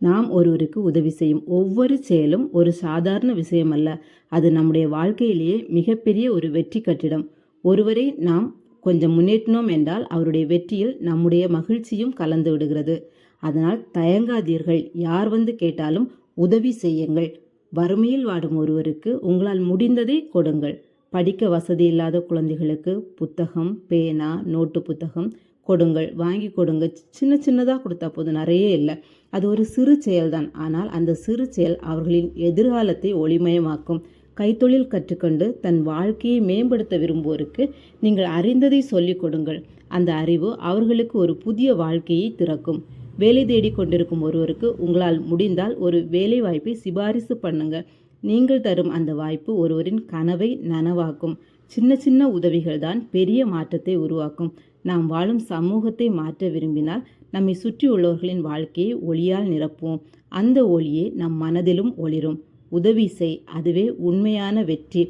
நாம் ஒருவருக்கு உதவி செய்யும் ஒவ்வொரு செயலும் ஒரு சாதாரண விஷயம் அல்ல அது நம்முடைய வாழ்க்கையிலேயே மிகப்பெரிய ஒரு வெற்றி கட்டிடம். ஒருவரை நாம் கொஞ்சம் முன்னேற்றினோம் என்றால் அவருடைய வெற்றியில் நம்முடைய மகிழ்ச்சியும் கலந்து விடுகிறது. அதனால் தயங்காதீர்கள். யார் வந்து கேட்டாலும் உதவி செய்யுங்கள். வறுமையில் வாடும் ஒருவருக்கு உங்களால் முடிந்ததை கொடுங்கள். படிக்க வசதி இல்லாத குழந்தைகளுக்கு புத்தகம் பேனா நோட்டு புத்தகம் கொடுங்கள் வாங்கி கொடுங்க. சின்ன சின்னதாக கொடுத்தா போதும் நிறைய இல்லை. அது ஒரு சிறு செயல்தான். ஆனால் அந்த சிறு செயல் அவர்களின் எதிர்காலத்தை ஒளிமயமாக்கும். கைத்தொழில் கற்றுக்கொண்டு தன் வாழ்க்கையை மேம்படுத்த விரும்புவோருக்கு நீங்கள் அறிந்ததை சொல்லிக் கொடுங்கள். அந்த அறிவு அவர்களுக்கு ஒரு புதிய வாழ்க்கையை திறக்கும். வேலை தேடி கொண்டிருக்கும் ஒருவருக்கு உங்களால் முடிந்தால் ஒரு வேலை வாய்ப்பை சிபாரிசு பண்ணுங்கள் நீங்கள் தரும் அந்த வாய்ப்பு ஒருவரின் கனவை நனவாக்கும். சின்ன சின்ன உதவிகள் தான் பெரிய மாற்றத்தை உருவாக்கும். நாம் வாழும் சமூகத்தை மாற்ற விரும்பினால் நம்மை சுற்றியுள்ளவர்களின் வாழ்க்கையை ஒளியால் நிரப்புவோம். அந்த ஒளியே நம் மனதிலும் ஒளிரும். உதவி செய். அதுவே உண்மையான வெற்றி.